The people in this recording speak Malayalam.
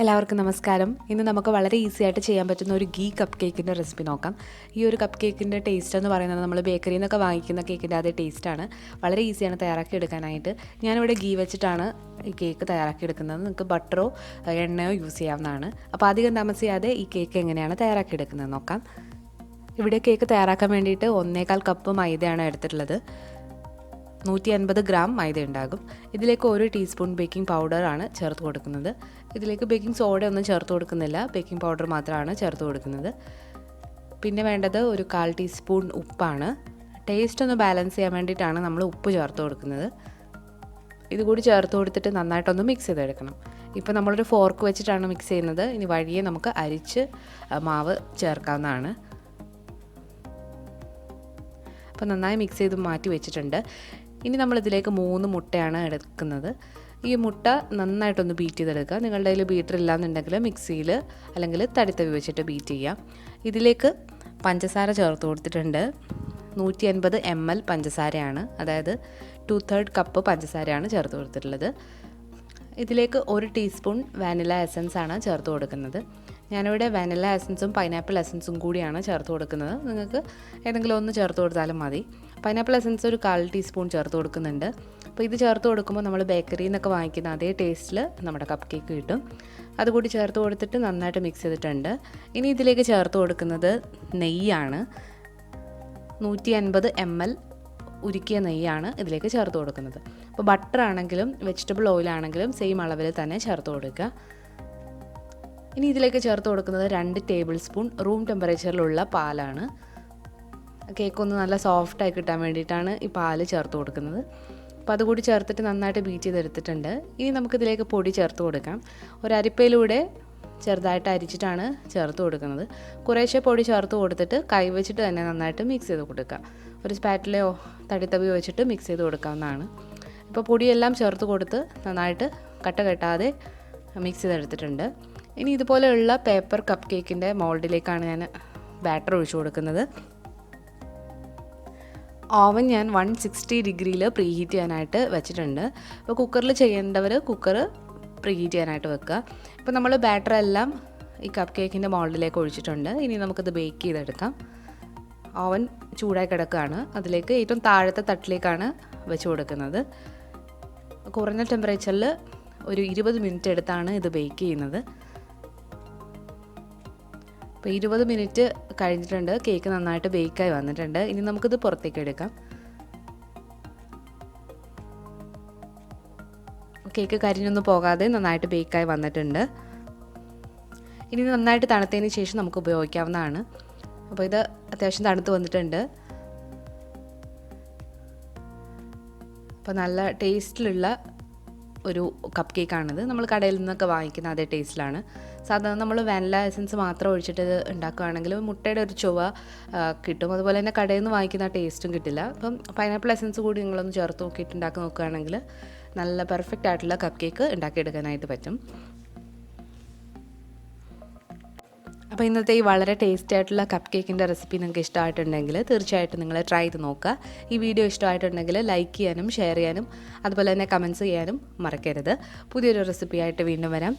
എല്ലാവർക്കും നമസ്കാരം. ഇന്ന് നമുക്ക് വളരെ ഈസി ആയിട്ട് ചെയ്യാൻ പറ്റുന്ന ഒരു ഗീ കപ്പ് കേക്കിന്റെ റെസിപ്പി നോക്കാം. ഈ ഒരു കപ്പ് കേക്കിന്റെ ടേസ്റ്റ് എന്ന് പറയുന്നത് നമ്മൾ ബേക്കറിയിൽ നിന്നൊക്കെ വാങ്ങിക്കുന്ന കേക്കിന്റെ അതേ ടേസ്റ്റാണ് വളരെ ഈസിയാണ് തയ്യാറാക്കി എടുക്കാനായിട്ട്. ഞാനിവിടെ ഗീ വെച്ചിട്ടാണ് ഈ കേക്ക് തയ്യാറാക്കി എടുക്കുന്നത്. നിങ്ങൾക്ക് ബട്ടറോ എണ്ണയോ യൂസ് ചെയ്യാവുന്നതാണ്. അപ്പോൾ അധികം താമസിയാതെ ഈ കേക്ക് എങ്ങനെയാണ് തയ്യാറാക്കി എടുക്കുന്നത് നോക്കാം. ഇവിടെ കേക്ക് തയ്യാറാക്കാൻ വേണ്ടിയിട്ട് ഒന്നേകാൽ കപ്പ് മൈദയാണ് എടുത്തിട്ടുള്ളത്. നൂറ്റി അൻപത് ഗ്രാം മൈദ ഉണ്ടാകും. ഇതിലേക്ക് ഒരു ടീസ്പൂൺ ബേക്കിംഗ് പൗഡറാണ് ചേർത്ത് കൊടുക്കുന്നത്. ഇതിലേക്ക് ബേക്കിംഗ് സോഡ ഒന്നും ചേർത്ത് കൊടുക്കുന്നില്ല. ബേക്കിംഗ് പൗഡർ മാത്രമാണ് ചേർത്ത് കൊടുക്കുന്നത്. പിന്നെ വേണ്ടത് ഒരു കാൽ ടീസ്പൂൺ ഉപ്പാണ്. ടേസ്റ്റ് ഒന്ന് ബാലൻസ് ചെയ്യാൻ വേണ്ടിയിട്ടാണ് നമ്മൾ ഉപ്പ് ചേർത്ത് കൊടുക്കുന്നത്. ഇതുകൂടി ചേർത്ത് കൊടുത്തിട്ട് നന്നായിട്ടൊന്ന് മിക്സ് ചെയ്തെടുക്കണം. ഇപ്പോൾ നമ്മളൊരു ഫോർക്ക് വെച്ചിട്ടാണ് മിക്സ് ചെയ്യുന്നത്. ഇനി വഴിയെ നമുക്ക് അരിച്ച് മാവ് ചേർക്കാവുന്നതാണ്. അപ്പോൾ നന്നായി മിക്സ് ചെയ്ത് മാറ്റി വെച്ചിട്ടുണ്ട്. ഇനി നമ്മളിതിലേക്ക് മൂന്ന് മുട്ടയാണ് എടുക്കുന്നത്. ഈ മുട്ട നന്നായിട്ടൊന്ന് ബീറ്റ് ചെയ്തെടുക്കുക. നിങ്ങളുടെ കയ്യിൽ ബീറ്റർ ഇല്ലാന്നുണ്ടെങ്കിൽ മിക്സിയിൽ അല്ലെങ്കിൽ തടിത്തവി വെച്ചിട്ട് ബീറ്റ് ചെയ്യാം. ഇതിലേക്ക് പഞ്ചസാര ചേർത്ത് കൊടുത്തിട്ടുണ്ട്. നൂറ്റി അൻപത് എം എൽ പഞ്ചസാരയാണ്. അതായത് ടു തേർഡ് കപ്പ് പഞ്ചസാരയാണ് ചേർത്ത് കൊടുത്തിട്ടുള്ളത്. ഇതിലേക്ക് ഒരു ടീസ്പൂൺ വാനില എസൻസ് ആണ് ചേർത്ത് കൊടുക്കുന്നത്. ഞാനിവിടെ വാനില എസൻസും പൈനാപ്പിൾ എസൻസും കൂടിയാണ് ചേർത്ത് കൊടുക്കുന്നത്. നിങ്ങൾക്ക് ഏതെങ്കിലും ഒന്ന് ചേർത്ത് കൊടുത്താലും മതി. പൈനാപ്പിൾ എസൻസ് ഒരു കാൽ ടീസ്പൂൺ ചേർത്ത് കൊടുക്കുന്നുണ്ട്. അപ്പോൾ ഇത് ചേർത്ത് കൊടുക്കുമ്പോൾ നമ്മൾ ബേക്കറിയിൽ നിന്നൊക്കെ വാങ്ങിക്കുന്ന അതേ ടേസ്റ്റിൽ നമ്മുടെ കപ്പ് കേക്ക് കിട്ടും. അതുകൂടി ചേർത്ത് കൊടുത്തിട്ട് നന്നായിട്ട് മിക്സ് ചെയ്തിട്ടുണ്ട്. ഇനി ഇതിലേക്ക് ചേർത്ത് കൊടുക്കുന്നത് നെയ്യാണ്. നൂറ്റി അൻപത് എം എൽ ഉരുക്കിയ നെയ്യാണ് ഇതിലേക്ക് ചേർത്ത് കൊടുക്കുന്നത്. അപ്പോൾ ബട്ടർ ആണെങ്കിലും വെജിറ്റബിൾ ഓയിൽ ആണെങ്കിലും സെയിം അളവിൽ തന്നെ ചേർത്ത് കൊടുക്കുക. ഇനി ഇതിലേക്ക് ചേർത്ത് കൊടുക്കുന്നത് രണ്ട് ടേബിൾ സ്പൂൺ റൂം ടെമ്പറേച്ചറിലുള്ള പാലാണ്. കേക്ക് ഒന്ന് നല്ല സോഫ്റ്റായി കിട്ടാൻ വേണ്ടിയിട്ടാണ് ഈ പാൽ ചേർത്ത് കൊടുക്കുന്നത്. അപ്പോൾ അതുകൂടി ചേർത്തിട്ട് നന്നായിട്ട് ബീറ്റ് ചെയ്തെടുത്തിട്ടുണ്ട്. ഇനി നമുക്കിതിലേക്ക് പൊടി ചേർത്ത് കൊടുക്കാം. ഒരു ചെറുതായിട്ട് അരിച്ചിട്ടാണ് ചേർത്ത് കൊടുക്കുന്നത്. കുറേശ്ശെ പൊടി ചേർത്ത് കൊടുത്തിട്ട് കൈ വെച്ചിട്ട് തന്നെ നന്നായിട്ട് മിക്സ് ചെയ്ത് കൊടുക്കുക ഒരു സ്പാറ്റിലയോ തടിത്തവിയോ വെച്ചിട്ട് മിക്സ് ചെയ്ത് കൊടുക്കാവുന്നതാണ്. ഇപ്പോൾ പൊടിയെല്ലാം ചേർത്ത് കൊടുത്ത് നന്നായിട്ട് കട്ട കെട്ടാതെ മിക്സ് ചെയ്തെടുത്തിട്ടുണ്ട്. ഇനി ഇതുപോലെയുള്ള പേപ്പർ കപ്പ് കേക്കിന്റെ മോൾഡിലേക്കാണ് ഞാൻ ബാറ്റർ ഒഴിച്ചു കൊടുക്കുന്നത്. ഓവൻ ഞാൻ വൺ സിക്സ്റ്റി ഡിഗ്രിയിൽ പ്രീ ഹീറ്റ് ചെയ്യാനായിട്ട് വെച്ചിട്ടുണ്ട്. അപ്പോൾ കുക്കറിൽ ചെയ്യേണ്ടവർ കുക്കർ പ്രീ ഹീറ്റ് ചെയ്യാനായിട്ട് വെക്കുക. ഇപ്പോൾ നമ്മൾ ബാറ്റർ എല്ലാം ഈ കപ്പ് കേക്കിന്റെ മോൾഡിലേക്ക് ഒഴിച്ചിട്ടുണ്ട്. ഇനി നമുക്കത് ബേക്ക് ചെയ്തെടുക്കാം. ഓവൻ ചൂടായി കിടക്കുകയാണ്. അതിലേക്ക് ഏറ്റവും താഴത്തെ തട്ടിലേക്കാണ് വെച്ച് കൊടുക്കുന്നത്. കുറഞ്ഞ ടെമ്പറേച്ചറിൽ ഒരു ഇരുപത് മിനിറ്റ് എടുത്താണ് ഇത് ബേക്ക് ചെയ്യുന്നത്. അപ്പോൾ ഇരുപത് മിനിറ്റ് കഴിഞ്ഞിട്ടുണ്ട്. കേക്ക് നന്നായിട്ട് ബേക്കായി വന്നിട്ടുണ്ട്. ഇനി നമുക്കിത് പുറത്തേക്ക് എടുക്കാം. കേക്ക് കരിഞ്ഞൊന്നും പോകാതെ നന്നായിട്ട് ബേക്കായി വന്നിട്ടുണ്ട്. ഇനി നന്നായിട്ട് തണുത്തതിന് ശേഷം നമുക്ക് ഉപയോഗിക്കാവുന്നതാണ്. അപ്പോൾ ഇത് അത്യാവശ്യം തണുത്ത് വന്നിട്ടുണ്ട്. അപ്പോൾ നല്ല ടേസ്റ്റിലുള്ള ഒരു കപ്പ് കേക്കാണിത് നമ്മൾ കടയിൽ നിന്നൊക്കെ വാങ്ങിക്കുന്ന അതേ ടേസ്റ്റിലാണ് സാധാരണ നമ്മൾ വാനില എസൻസ് മാത്രം ഒഴിച്ചിട്ട് ഉണ്ടാക്കുകയാണെങ്കിൽ മുട്ടയുടെ ഒരു ചുവ കിട്ടും. അതുപോലെ തന്നെ കടയിൽ നിന്ന് വാങ്ങിക്കുന്ന ടേസ്റ്റും കിട്ടില്ല. അപ്പം പൈനാപ്പിൾ എസൻസ് കൂടി നിങ്ങളൊന്ന് ചേർത്ത് നോക്കിയിട്ട് ഉണ്ടാക്കി നോക്കുകയാണെങ്കിൽ നല്ല പെർഫെക്റ്റ് ആയിട്ടുള്ള കപ്പ് കേക്ക് ഉണ്ടാക്കിയെടുക്കാനായിട്ട് പറ്റും. അപ്പോൾ ഇന്നത്തെ ഈ വളരെ ടേസ്റ്റി ആയിട്ടുള്ള കപ്പ് കേക്കിന്റെ റെസിപ്പി നിങ്ങൾക്ക് ഇഷ്ടമായിട്ടുണ്ടെങ്കിൽ തീർച്ചയായിട്ടും നിങ്ങൾ ട്രൈ ചെയ്ത് നോക്കുക. ഈ വീഡിയോ ഇഷ്ടമായിട്ടുണ്ടെങ്കിൽ ലൈക്ക് ചെയ്യാനും ഷെയർ ചെയ്യാനും അതുപോലെ തന്നെ കമൻസ് ചെയ്യാനും മറക്കരുത്. പുതിയൊരു റെസിപ്പിയായിട്ട് വീണ്ടും വരാം.